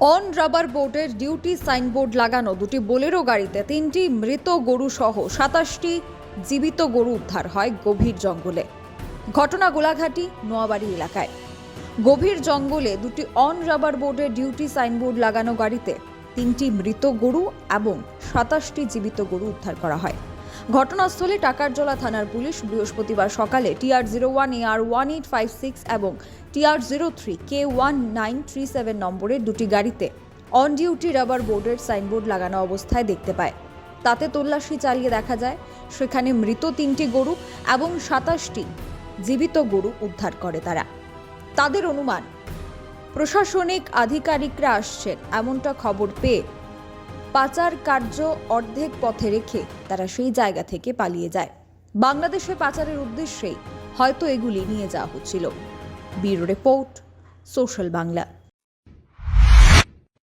On rubber বোর্ডের duty signboard লাগানো দুটি বোলেরো গাড়িতে তিনটি মৃত গরু সহ সাতাশটি জীবিত গরু উদ্ধার হয় গভীর জঙ্গলে। ঘটনা গোলাঘাটি, নোয়াবাড়ি এলাকায়। গভীর জঙ্গলে দুটি অন রাবার বোর্ডের ডিউটি সাইনবোর্ড লাগানো গাড়িতে তিনটি মৃত গরু এবং সাতাশটি জীবিত গরু উদ্ধার করা হয়। ঘটনাস্থলে টাকারজলা থানার পুলিশ বৃহস্পতিবার সকালে TR zero one AR one eight five six এবং TR zero three, K one nine three seven নম্বরের দুটি গাড়িতে অন ডিউটি রাবার বোর্ডের সাইনবোর্ড লাগানো অবস্থায় দেখতে পায়। তাতে তল্লাশি চালিয়ে দেখা যায়, সেখানে মৃত তিনটি গরু এবং সাতাশটি জীবিত গরু উদ্ধার করে তারা। তাদের অনুমান, প্রশাসনিক আধিকারিকরা আসছেন, এমনটা খবর পেয়ে পাচার কার্য অর্ধেক পথে রেখে তারা সেই জায়গা থেকে পালিয়ে যায়। বাংলাদেশে পাচারের উদ্দেশ্যেই হয়তো এগুলি নিয়ে যাওয়া হচ্ছিল। Bureau report, social Bangla.